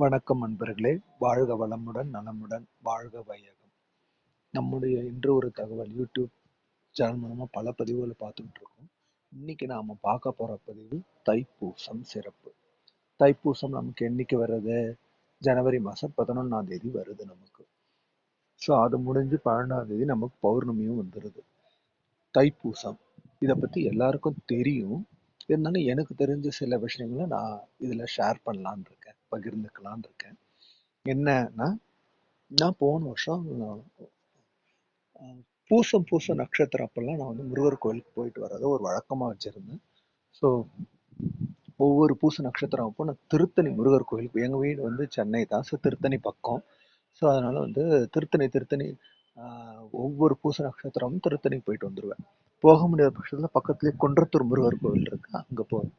வணக்கம் அன்பர்களே வாழ்க வளமுடன் நலமுடன் வாழ்க வையகம். நம்முடைய இன்று ஒரு தகவல் யூடியூப் சேனல் மூலமாக பல பதிவுகளை பார்த்துட்டு இருக்கோம் இன்னைக்கு நாம பார்க்க போற பதிவு தைப்பூசம் சிறப்பு. தைப்பூசம் நமக்கு என்னைக்கு வருது ஜனவரி மாதம் பதினொன்றாம் தேதி வருது நமக்கு. ஸோ அது முடிஞ்சு பன்னெண்டாம் தேதி நமக்கு பௌர்ணமியும் வந்துடுது தைப்பூசம். இதை பற்றி எல்லாருக்கும் தெரியும். இருந்தாலும் எனக்கு தெரிஞ்ச சில விஷயங்களை நான் இதில் ஷேர் பண்ணலான்னு பகிர்ந்துக்கலான் இருக்கேன். என்னன்னா நான் போன வருஷம் பூசம் பூச நட்சத்திரம் அப்பெல்லாம் நான் வந்து முருகர் கோயிலுக்கு போயிட்டு வர்றத ஒரு வழக்கமா வச்சிருந்தேன். ஸோ ஒவ்வொரு பூச நட்சத்திரம் அப்போ நான் திருத்தணி முருகர் கோயிலுக்கு எங்க வீடு வந்து சென்னை தான். ஸோ திருத்தணி பக்கம். ஸோ அதனால வந்து திருத்தணி திருத்தணி ஒவ்வொரு பூச நட்சத்திரமும் திருத்தணி போயிட்டு வந்துருவேன். போக முடியாத பட்சத்தில் பக்கத்துலேயே குன்றத்தூர் முருகர் கோவில் இருக்கு. அங்கே போவேன்.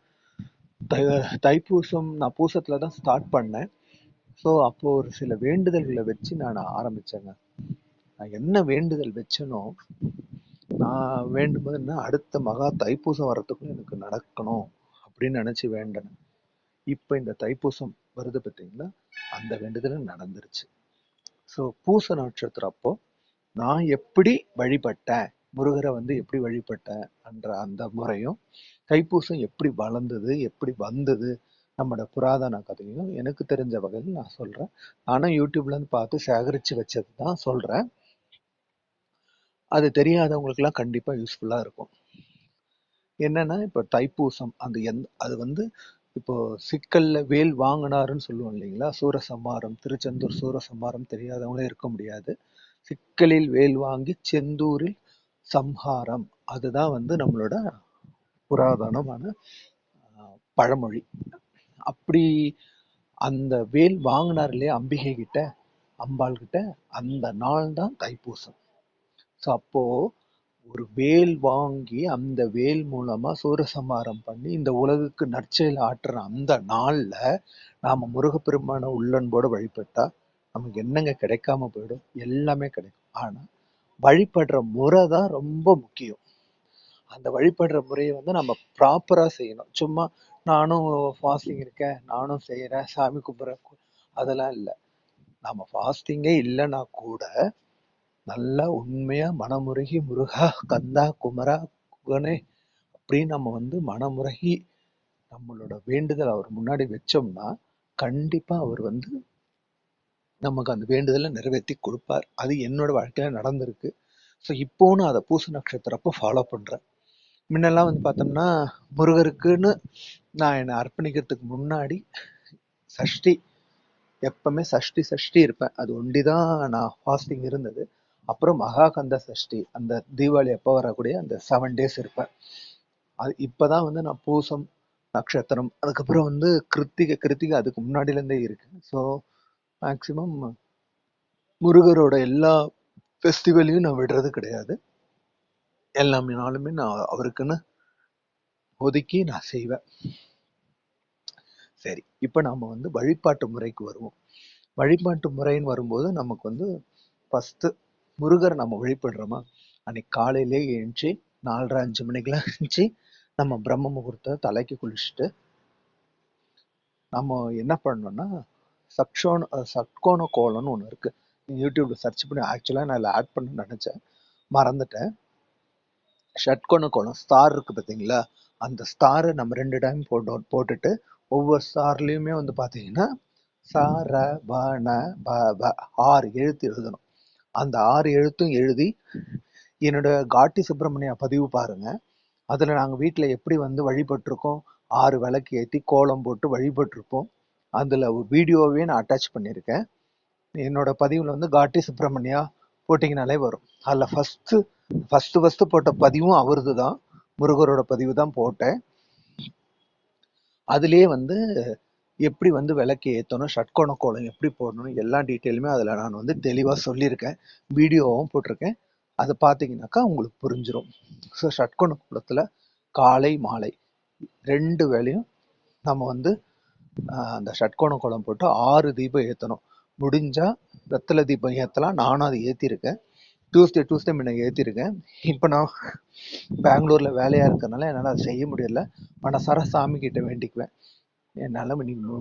தை தைப்பூசம் நான் பூசத்துல தான் ஸ்டார்ட் பண்ணேன். ஸோ அப்போ ஒரு சில வேண்டுதல்களை வச்சு நான் ஆரம்பிச்சேங்க. நான் என்ன வேண்டுதல் வச்சேனோ நான் வேண்டும்போதுன்னா என்ன அடுத்த மகா தைப்பூசம் வர்றதுக்கும் எனக்கு நடக்கணும் அப்படின்னு நினச்சி வேண்டினேன் இப்போ இந்த தைப்பூசம் வருது பார்த்தீங்களா அந்த வேண்டுதல் நடந்துருச்சு. ஸோ பூச நட்சத்திரம் அப்போ நான் எப்படி வழிபட்டேன்? முருகரை வந்து எப்படி வழிபட்டேன் என்ற அந்த முறையும் தைப்பூசம் எப்படி வளர்ந்தது எப்படி வந்தது நம்மளோட புராதன கதையும் எனக்கு தெரிஞ்ச வகையில் நான் சொல்கிறேன் நானும் யூடியூப்லேருந்து பார்த்து சேகரித்து வச்சது தான் சொல்கிறேன் அது தெரியாதவங்களுக்குலாம் கண்டிப்பாக யூஸ்ஃபுல்லாக இருக்கும். என்னன்னா இப்போ தைப்பூசம் அந்த எந் அது வந்து இப்போ சிக்கல்ல வேல் வாங்கினாருன்னு சொல்லுவோம் இல்லைங்களா? சூரசம்மாரம் திருச்செந்தூர் சூரசம்மாரம் தெரியாதவங்களே இருக்க முடியாது. சிக்கலில் வேல் வாங்கி செந்தூரில் சம்ஹாரம். அதுதான் வந்து நம்மளோட புராதனமான பழமொழி. அப்படி அந்த வேல் வாங்கினார் இல்லையா அம்பிகை கிட்ட அம்பாள் கிட்ட அந்த நாள் தான் தைப்பூசம். ஸோ அப்போ ஒரு வேல் வாங்கி அந்த வேல் மூலமா சூரசம்ஹாரம் பண்ணி இந்த உலகுக்கு நற்செயல் ஆற்றுற அந்த நாள்ல நாம முருகப்பெருமான உள்ளன்போடு வழிபட்டா நமக்கு என்னங்க கிடைக்காம போயிடும்? எல்லாமே கிடைக்கும். ஆனா வழிபடுற முறை தான் ரொம்ப முக்கியம். அந்த வழிபடுற முறையை வந்து நம்ம ப்ராப்பராக செய்யணும். சும்மா நானும் ஃபாஸ்டிங் இருக்கேன் நானும் செய்கிறேன் சாமி கும்பிட்றேன் அதெல்லாம் இல்லை. நம்ம ஃபாஸ்டிங்கே இல்லைன்னா கூட நல்லா உண்மையாக மனமுருகி முருகா கந்தா குமரா குகனே அப்படின்னு நம்ம வந்து மனமுருகி நம்மளோட வேண்டுதல் அவர் முன்னாடி வச்சோம்னா கண்டிப்பாக அவர் வந்து நமக்கு அந்த வேண்டுதலை நிறைவேற்றி கொடுப்பார். அது என்னோட வாழ்க்கையில நடந்திருக்கு. ஸோ இப்போவும் அதை பூச நட்சத்திரப்போ ஃபாலோ பண்றேன். முன்னெல்லாம் வந்து பார்த்தோம்னா முருகருக்குன்னு நான் என்னை அர்ப்பணிக்கிறதுக்கு முன்னாடி சஷ்டி எப்பவுமே சஷ்டி சஷ்டி இருப்பேன். அது ஒண்டி தான் நான் ஃபாஸ்டிங் இருந்தது. அப்புறம் மகாகந்த சஷ்டி அந்த தீபாவளி எப்போ வரக்கூடிய அந்த செவன் டேஸ் இருப்பேன். அது இப்பதான் வந்து நான் பூசம் நட்சத்திரம் அதுக்கப்புறம் வந்து கிருத்திகை கிருத்திகை அதுக்கு முன்னாடிலேருந்தே இருக்கு. ஸோ மேக்சிமம் முருகரோட எல்லா ஃபெஸ்டிவலையும் நான் விடுறது கிடையாது. எல்லா நாளுமே நான் அவருக்குன்னு ஒதுக்கி நான் செய்வேன். சரி இப்போ நாம் வந்து வழிபாட்டு முறைக்கு வருவோம். வழிபாட்டு முறைன்னு வரும்போது நமக்கு வந்து ஃபஸ்ட்டு முருகரை நம்ம வழிபடுறோமா? அன்னைக்கு காலையிலே எழுந்துச்சி நாலரை அஞ்சு மணிக்கெல்லாம் எழுந்துச்சி நம்ம பிரம்ம முகூர்த்த தலைக்கு குளிச்சுட்டு நம்ம என்ன பண்ணோம்னா சக்ஷோன் சட்கோண கோலம்னு ஒன்று இருக்குது யூடியூப்ல சர்ச் பண்ணி ஆக்சுவலாக நான் அதில் ஆட் பண்ண நினச்சேன். மறந்துட்டேன். ஷட்கோண கோலம் ஸ்டார் இருக்குது பார்த்தீங்களா? அந்த ஸ்டாரை நம்ம ரெண்டு டைம் போட்டோம் போட்டுட்டு ஒவ்வொரு ஸ்டார்லேயுமே வந்து பார்த்தீங்கன்னா ச ர ந ப ப ஆறு எழுத்து எழுதணும். அந்த ஆறு எழுத்தும் எழுதி என்னோட காட்டி சுப்பிரமணியா பதிவு பாருங்க. அதில் நாங்கள் வீட்டில் எப்படி வந்து வழிபட்டிருக்கோம்? ஆறு விளக்கு ஏற்றி கோலம் போட்டு வழிபட்டிருப்போம். அதில் ஒரு வீடியோவே நான் அட்டாச் பண்ணியிருக்கேன். என்னோட பதிவில் வந்து காட்டி சுப்பிரமணியா போட்டிங்கனாலே வரும். அதில் ஃபஸ்ட்டு ஃபஸ்ட்டு ஃபஸ்ட்டு போட்ட பதிவும் அவரது தான். முருகரோட பதிவு தான் போட்டேன். அதுலேயே வந்து எப்படி வந்து விளக்கு ஏற்றணும் ஷட்கோண கோலம் எப்படி போடணும் எல்லா டீட்டெயிலுமே அதில் நான் வந்து தெளிவாக சொல்லியிருக்கேன். வீடியோவும் போட்டிருக்கேன். அதை பார்த்தீங்கன்னாக்கா உங்களுக்கு புரிஞ்சிடும் ஸோ ஷட்கோண கோலத்தில் காலை மாலை ரெண்டு வேலையும் நம்ம வந்து அந்த ஷட்கோண கோலம் போட்டு ஆறு தீபம் ஏற்றணும் முடிஞ்சா வெத்தலை தீபம் ஏற்றலாம் நானும் அதை ஏற்றிருக்கேன் டியூஸ்டே டியூஸ்டே முன்ன ஏற்றிருக்கேன் இப்போ நான் பெங்களூரில் வேலையாக இருக்கிறதுனால என்னால் அதை செய்ய முடியல. மனசார சாமி கிட்ட வேண்டிக்குவேன். என்னால்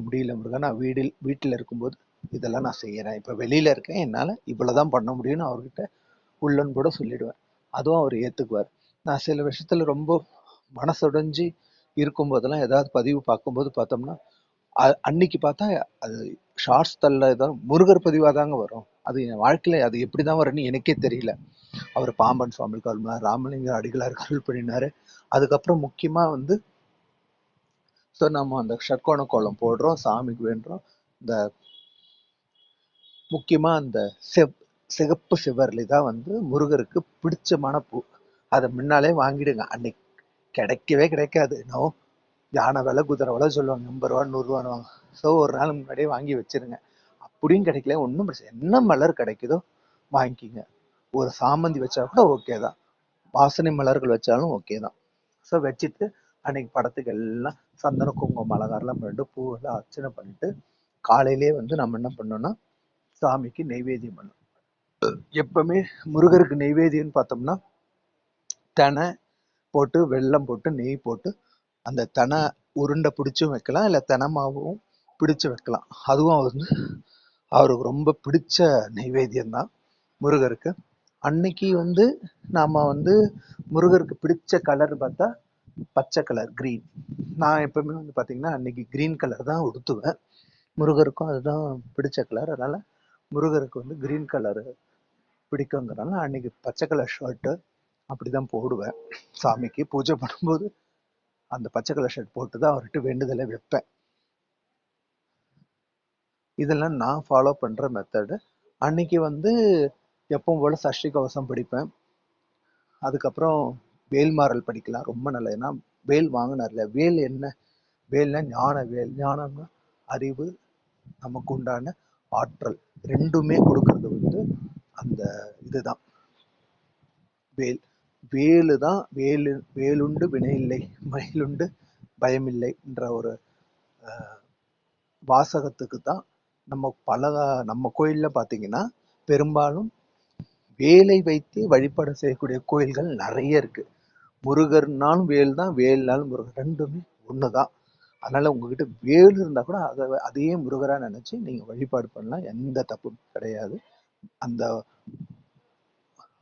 முடியல முருகன் நான் வீடில் வீட்டில் இருக்கும்போது இதெல்லாம் நான் செய்யறேன். இப்போ வெளியில இருக்கேன். என்னால் இவ்வளவுதான் பண்ண முடியும்னு அவர்கிட்ட உள்ளன்னு கூட சொல்லிடுவேன். அதுவும் அவர் ஏற்றுக்குவார் நான் சில விஷயத்துல ரொம்ப மனசுடைஞ்சு இருக்கும்போதெல்லாம் ஏதாவது பதிவு பார்க்கும்போது பார்த்தோம்னா அன்னைக்கு பார்த்தா அது ஷார்ட்ஸ் தள்ள தான் முருகர் பதிவாக தாங்க வரும். அது என் வாழ்க்கையில அது எப்படி தான் வரும்னு எனக்கே தெரியல. அவர் பாம்பன் சுவாமி கருமார் ராமலிங்க அடிகளார் அருள் பண்ணினாரு. அதுக்கப்புறம் முக்கியமா வந்து ஸோ நம்ம அந்த ஷட்கோண கோலம் போடுறோம் சாமிக்கு வேண்டுறோம். இந்த முக்கியமா அந்த செவ் சிகப்பு சிவர்லி தான் வந்து முருகருக்கு பிடிச்சமான பூ. அதை முன்னாலே வாங்கிடுங்க. அன்னைக்கு கிடைக்கவே கிடைக்காது. நோ. யானை விலை குதிரை விலை சொல்லுவாங்க. எண்பது ரூபா நூறுரூவான்னு வாங்க. ஸோ ஒரு நாள் முன்னாடியே வாங்கி வச்சிருங்க. அப்படியும் கிடைக்கல. ஒன்றும் பிரச்சனை என்ன மலர் கிடைக்குதோ வாங்கிக்கிங்க. ஒரு சாமந்தி வச்சா கூட ஓகே தான். வாசனை மலர்கள் வச்சாலும் ஓகே தான். ஸோ வச்சுட்டு அன்னைக்கு படத்துக்கு எல்லாம் சந்தன குங்குமம் அலங்காரம்லாம் பண்ணிட்டு பூவெல்லாம் அர்ச்சனை பண்ணிட்டு காலையிலேயே வந்து நம்ம என்ன பண்ணோம்னா சாமிக்கு நெய்வேத்தியம் பண்ணோம். எப்பவுமே முருகருக்கு நெய்வேதியம்னு பார்த்தோம்னா தெனை போட்டு வெல்லம் போட்டு நெய் போட்டு அந்த தெனை உருண்டை பிடிச்சும் வைக்கலாம் இல்லை தெனை மாவும் பிடிச்சு வைக்கலாம். அதுவும் வந்து அவருக்கு ரொம்ப பிடிச்ச நைவேத்தியம் தான் முருகருக்கு. அன்னைக்கு வந்து நாம் வந்து முருகருக்கு பிடிச்ச கலர் பார்த்தா பச்சை கலர் க்ரீன் நான் எப்பவுமே வந்து பார்த்திங்கன்னா அன்னைக்கு க்ரீன் கலர் தான் உடுத்துவேன். முருகருக்கும் அதுதான் பிடிச்ச கலர் அதனால் முருகருக்கு வந்து க்ரீன் கலர் பிடிக்குங்கிறனால அன்னைக்கு பச்சை கலர் ஷர்ட்டு அப்படிதான் போடுவேன். சாமிக்கு பூஜை பண்ணும்போது அந்த பச்சை கலர் ஷர்ட் போட்டு தான் அவர்கிட்ட வேண்டுதலை வைப்பேன். இதெல்லாம் நான் ஃபாலோ பண்ணுற மெத்தடு அன்னைக்கு வந்து எப்பவும் போல சஷ்டி கவசம் படிப்பேன். அதுக்கப்புறம் வேல்மாறல் படிக்கலாம் ரொம்ப நல்லது. ஏன்னா வேல் வாங்கினார்ல வேல் என்ன? வேல்னா ஞான வேல். ஞானம்னா அறிவு நமக்கு உண்டான ஆற்றல். ரெண்டுமே கொடுக்கறது வந்து அந்த இதுதான். வேல். வேலு தான் வேலு வேலுண்டு வினையில்லை மயிலுண்டு பயமில்லைன்ற ஒரு வாசகத்துக்கு தான் நம்ம பல நம்ம கோயில்ல பார்த்தீங்கன்னா பெரும்பாலும் வேலை வைத்து வழிபாடு செய்யக்கூடிய கோயில்கள் நிறைய இருக்கு. முருகர்னாலும் வேல் தான் வேல்னாலும் முருகர் ரெண்டுமே ஒண்ணுதான். அதனால உங்ககிட்ட வேல் இருந்தால் கூட அதை அதையே முருகராக நினச்சி நீங்கள் வழிபாடு பண்ணலாம். எந்த தப்பும் கிடையாது. அந்த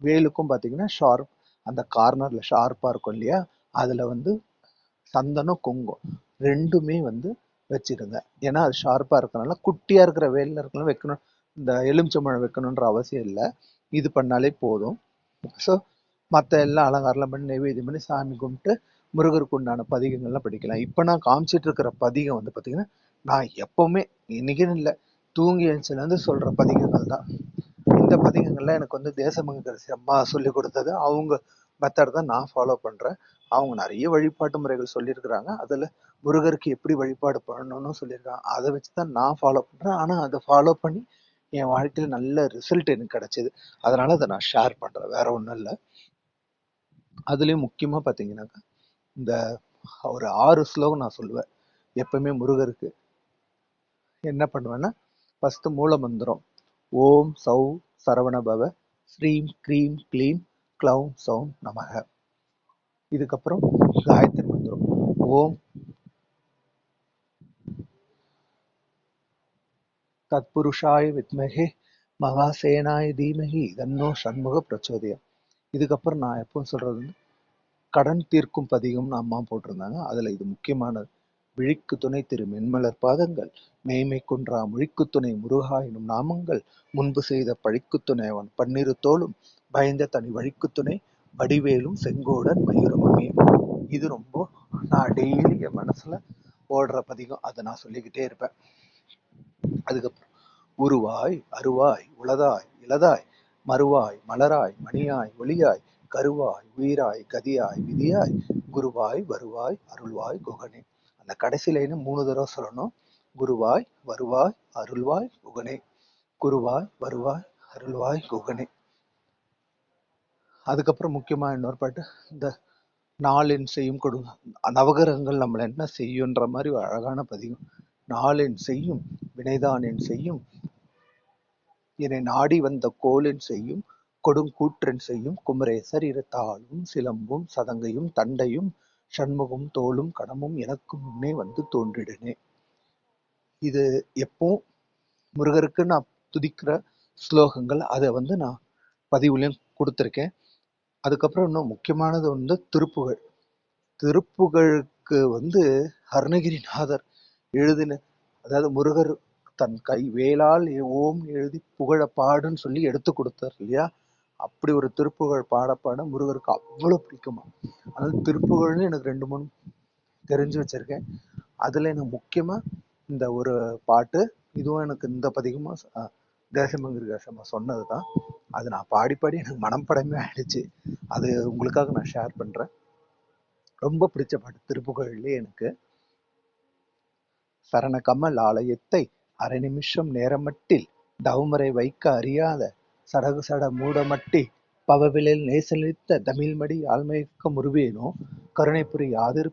வேலுக்கும் பார்த்தீங்கன்னா ஷார்ப் அந்த கார்னர்ல ஷார்ப்பா இருக்கும் இல்லையா? அதுல வந்து சந்தனம் குங்கும் ரெண்டுமே வந்து வச்சிருங்க. ஏன்னா அது ஷார்ப்பா இருக்கிறனால குட்டியா இருக்கிற வேலில் இருக்கணும் வைக்கணும் இந்த எலுமிச்சம்பழம் வைக்கணுன்ற அவசியம் இல்லை. இது பண்ணாலே போதும். ஸோ மற்ற எல்லாம் அலங்காரம்லாம் பண்ணி நைவேத்தியம் பண்ணி சாமி கும்பிட்டு முருகருக்கு உண்டான பதிகங்கள்லாம் படிக்கலாம். இப்போ நான் காமிச்சிட்டு இருக்கிற பதிகம் வந்து பார்த்தீங்கன்னா நான் எப்பவுமே இன்னைக்குன்னு இல்லை தூங்கி எழுச்சிலேருந்து சொல்ற பதிகங்கள் தான் இந்த பதிகங்கள்லாம் எனக்கு வந்து தேசமங்கரசி அம்மா சொல்லி கொடுத்தது. அவங்க மெத்தட் தான் நான் ஃபாலோ பண்ணுறேன் அவங்க நிறைய வழிபாட்டு முறைகள் சொல்லியிருக்கிறாங்க. அதில் முருகருக்கு எப்படி வழிபாடு பண்ணணும்னு சொல்லியிருக்காங்க. அதை வச்சு தான் நான் ஃபாலோ பண்ணுறேன் ஆனால் அதை ஃபாலோ பண்ணி என் வாழ்க்கையில் நல்ல ரிசல்ட் எனக்கு கிடச்சிது. அதனால் அதை நான் ஷேர் பண்ணுறேன் வேற ஒன்றும் இல்லை. அதுலேயும் முக்கியமாக பார்த்தீங்கன்னாக்கா இந்த ஒரு ஆறு ஸ்லோகம் நான் சொல்லுவேன். எப்பவுமே முருகருக்கு என்ன பண்ணுவேன்னா ஃபஸ்ட்டு மூல மந்திரம். ஓம் சௌ சரவணபவ ஸ்ரீம் க்ரீம் க்ளீம் க்ளௌம் சௌம் நமக இதுக்கப்புறம் காயத்ரி மந்திரம். ஓம். தத்புருஷாய வித்மகே மகாசேனாய தீமகி தன்னோ சண்முக பிரச்சோதயம். இதுக்கப்புறம் நான் எப்பவும் சொல்றது வந்து கடன் தீர்க்கும் பதிகம்னு அம்மா போட்டிருந்தாங்க. அதுல இது முக்கியமானது. விழிக்கு துணை திரு மென்மலர் பாதங்கள் மேய்மை குன்றா முழிக்கு துணை முருகா எனும் நாமங்கள் முன்பு செய்த பழிக்கு துணை அவன் பன்னிரு தோளும் பயந்த தனி வழிக்கு துணை வடிவேலும் செங்கோடன் மயூரமுமே. இது ரொம்ப நான் டெய்லி என் மனசுல ஓடுற பதிகம். அதை நான் சொல்லிக்கிட்டே இருப்பேன். அதுக்கப்புறம் உருவாய் அருவாய் உளதாய் இளதாய் மறுவாய் மலராய் மணியாய் ஒளியாய் கருவாய் உயிராய் கதியாய் விதியாய் குருவாய் வருவாய் அருள்வாய் குகனே. அந்த கடைசி லைனை மூணு தடவை சொல்லணும். குருவாய் வருவாய் அருள்வாய் குகனே. குருவாய் வருவாய் அருள்வாய் குகனே. அதுக்கப்புறம் முக்கியமாக இன்னொரு பாட்டு இந்த நாளின் செய்யும் கொடு நவகிரகங்கள் நம்மளை என்ன செய்யுன்ற மாதிரி ஒரு அழகான பதிகம் நாளின் செய்யும் வினைதானின் செய்யும் என்னை நாடி வந்த கோலின் செய்யும் கொடுங்கூற்றன் செய்யும் குமரேசர் இரு தாளும் சிலம்பும் சதங்கையும் தண்டையும் சண்முகம் தோளும் கடமும் எனக்கு முன்னே வந்து தோன்றிடனே. இது எப்போ? முருகருக்கு நான் துதிக்கிற ஸ்லோகங்கள் அதை வந்து நான் பதிவுலையும் கொடுத்துருக்கேன். அதுக்கப்புறம் இன்னும் முக்கியமானது வந்து திருப்புகழ் திருப்புகழுக்கு வந்து அருணகிரிநாதர் எழுதின அதாவது முருகர் தன் கை வேளால் ஓம் எழுதி புகழ பாடுன்னு சொல்லி எடுத்து கொடுத்தார் இல்லையா? அப்படி ஒரு திருப்புகழ் பாட பாட முருகருக்கு அவ்வளோ பிடிக்குமா? அதாவது திருப்புகழ்னு எனக்கு ரெண்டு மூணு தெரிஞ்சு வச்சிருக்கேன். அதில் எனக்கு முக்கியமாக இந்த ஒரு பாட்டு இதுவும் எனக்கு இந்த பதிகமாக தேசமங்கிரி தேசமாக சொன்னது சொன்னதுதான். அது நான் பாடி பாடி எனக்கு மனப்படமே ஆயிடுச்சு. அது உங்களுக்காக நான் ஷேர் பண்ணுறேன் ரொம்ப பிடிச்ச பாட்டு திருப்புகழ்லேயே எனக்கு. சரண கமல் ஆலயத்தை அரை நிமிஷம் நேரமட்டில் தவமுறை வைக்க அறியாத சடகு சட மூடமட்டி பவவிலில் நேசலித்த தமிழ்மடி ஆழ்மயக்க முருவேனோ கருணைப்புரி யாதிரு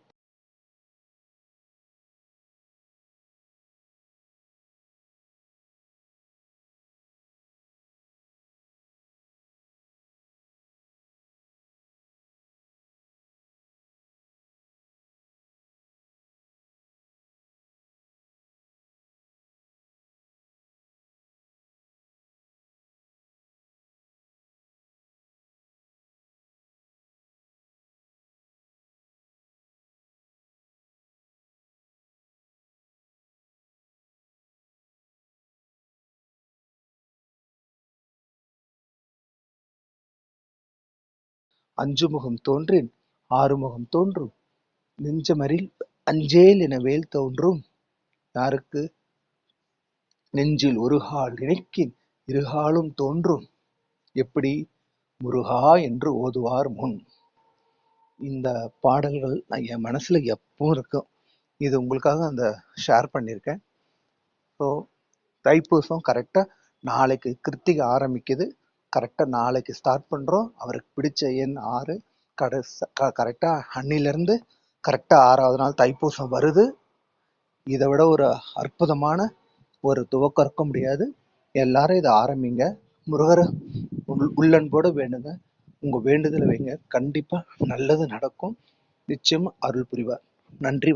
அஞ்சு முகம் தோன்றின் ஆறுமுகம் தோன்றும். நெஞ்சமரில் அஞ்சேல் என வேல் தோன்றும். யாருக்கு? நெஞ்சில் ஒருகால் இணைக்கின் இருகாலும் தோன்றும். எப்படி? முருகா என்று ஓதுவார் முன். இந்த பாடல்கள் நான் என் மனசுல எப்பவும் இருக்கும். இது உங்களுக்காக அந்த ஷேர் பண்ணியிருக்கேன் ஸோ தைப்பூசம் கரெக்டாக நாளைக்கு கிருத்திகை ஆரம்பிக்குது. கரெக்டாக நாளைக்கு ஸ்டார்ட் பண்ணுறோம் அவருக்கு பிடிச்ச எண் ஆறு. கடைசி கரெக்டாக அன்னிலேருந்து கரெக்டாக ஆறாவது நாள் தைப்பூசம் வருது. இதை விட ஒரு அற்புதமான ஒரு துவக்கம் இருக்க முடியாது. எல்லாரும் இதை ஆரம்பிங்க. முருகர் உள் உள்ளன்போடு வேண்டுங்க. உங்க வேண்டுதலை வைங்க. கண்டிப்பா நல்லது நடக்கும். நிச்சயம் அருள் புரிவார். நன்றி